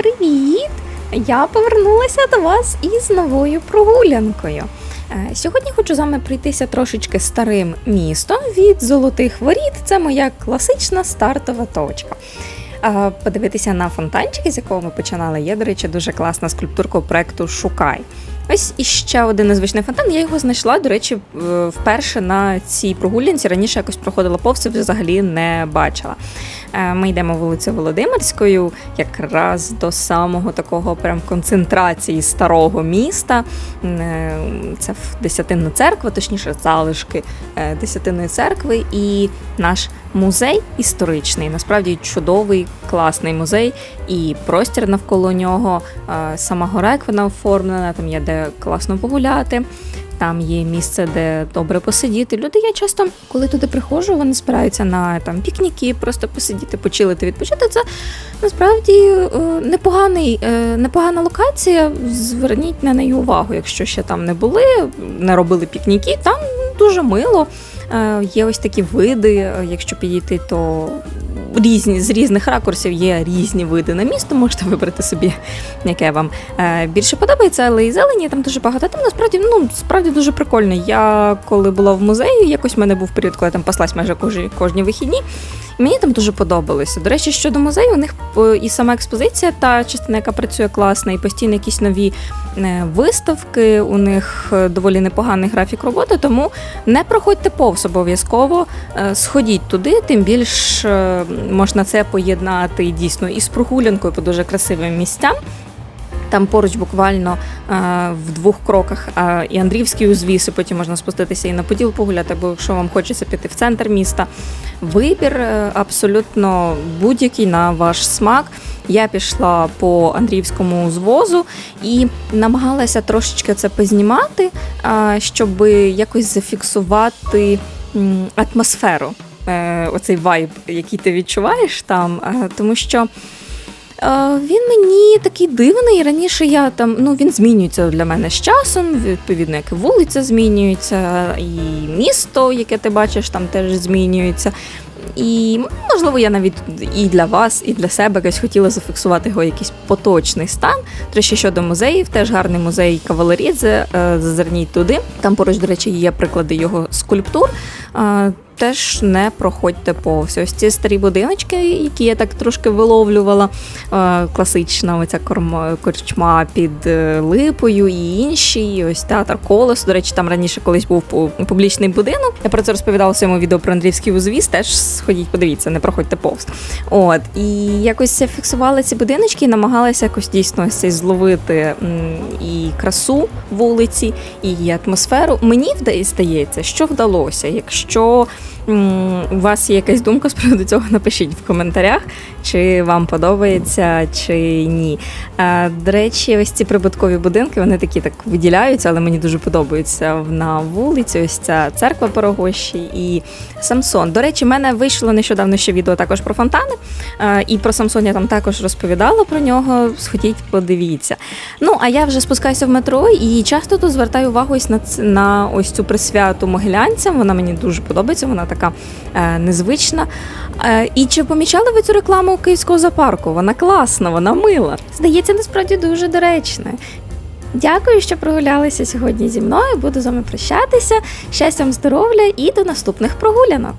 Привіт! Я повернулася до вас із новою прогулянкою. Е, Сьогодні хочу з вами пройтися трошечки старим містом від золотих воріт. Це моя класична стартова точка. Е, Подивитися на фонтанчики, з якого ми починали. Є, до речі, дуже класна скульптурка проекту Шукай. Ось іще один незвичний фонтан. Я його знайшла, до речі, вперше на цій прогулянці. Раніше якось проходила повз взагалі не бачила. Е, Ми йдемо вулицею Володимирською, якраз до самого такого прям концентрації старого міста. Е, Це Десятинна церква, точніше, залишки е, Десятинної церкви, і наш музей історичний. Насправді чудовий, класний музей, і простір навколо нього. Сама гора, як вона оформлена, там є де класно погуляти. Там є місце, де добре посидіти. Люди я часто, коли туди приходжу, вони збираються на там пікніки, просто посидіти, почилити, відпочити. Це насправді е, непоганий, е, непогана локація. Зверніть на неї увагу, якщо ще там не були, не робили пікніки. Там дуже мило. Е, Є ось такі види. Якщо підійти, то різні з різних ракурсів є різні види на місто. Можете вибрати собі, яке вам е, більше подобається, але і зелені там дуже багато. Там насправді ну справді дуже прикольно. Я коли була в музеї, якось в мене був період, коли я там паслась майже кожні, кожні вихідні. Мені там дуже подобалося. До речі, щодо музею, у них е, і сама експозиція, та частина, яка працює класна, і постійно якісь нові е, виставки. У них е, доволі непоганий графік роботи, тому не проходьте повз обов'язково. Сходіть туди, тим більш можна це поєднати дійсно із прогулянкою по дуже красивим місцям. Там поруч буквально е, в двох кроках і Андрівський узвіс, і потім можна спуститися і на Поділ погуляти, бо якщо вам хочеться піти в центр міста. Вибір е, абсолютно будь-який на ваш смак. Я пішла по Андріївському звозу і намагалася трошечки це познімати, е, щоб якось зафіксувати атмосферу, оцей вайб, який ти відчуваєш там, тому що. Він мені такий дивний. Раніше я там ну він змінюється для мене з часом. Відповідно, як вулиця змінюється, і місто, яке ти бачиш, там теж змінюється. І можливо, я навіть і для вас, і для себе якось хотіла зафіксувати його якийсь поточний стан. До щодо музеїв, теж гарний музей Кавалерідзе. е, Зазирніть туди. Там поруч, до речі, є приклади його скульптур. Теж не проходьте повз. Ось ці старі будиночки, які я так трошки виловлювала. Класична оця корчма під е, липою і інші. І ось театр колес. До речі, там раніше колись був публічний будинок. Я про це розповідала в своєму відео про Андріївський узвіз. Теж сходіть, подивіться, не проходьте повз. От і якось фіксувала ці будиночки і намагалася якось дійсно ось зловити і красу вулиці, і атмосферу. Мені здається, що вдалося. Якщо м, у вас є якась думка з приводу цього, напишіть в коментарях, чи вам подобається, чи ні. Е, До речі, ось ці прибуткові будинки вони такі так виділяються, але мені дуже подобаються на вулиці. Ось ця церква Порогощі і Самсон. До речі, в мене вийшло нещодавно ще відео також про фонтани. Е, І про Самсон я там також розповідала про нього. Сходіть, подивіться. Ну а я вже спускаюся в метро і часто тут звертаю увагу ось на на ось цю присвяту могилянцям. Вона мені дуже подобається, вона така е, незвична. Е, і чи помічали ви цю рекламу київського зоопарку? Вона класна, вона мила. Здається, насправді дуже доречна. Дякую, що прогулялися сьогодні зі мною. Буду з вами прощатися. Щастям, здоров'я і до наступних прогулянок.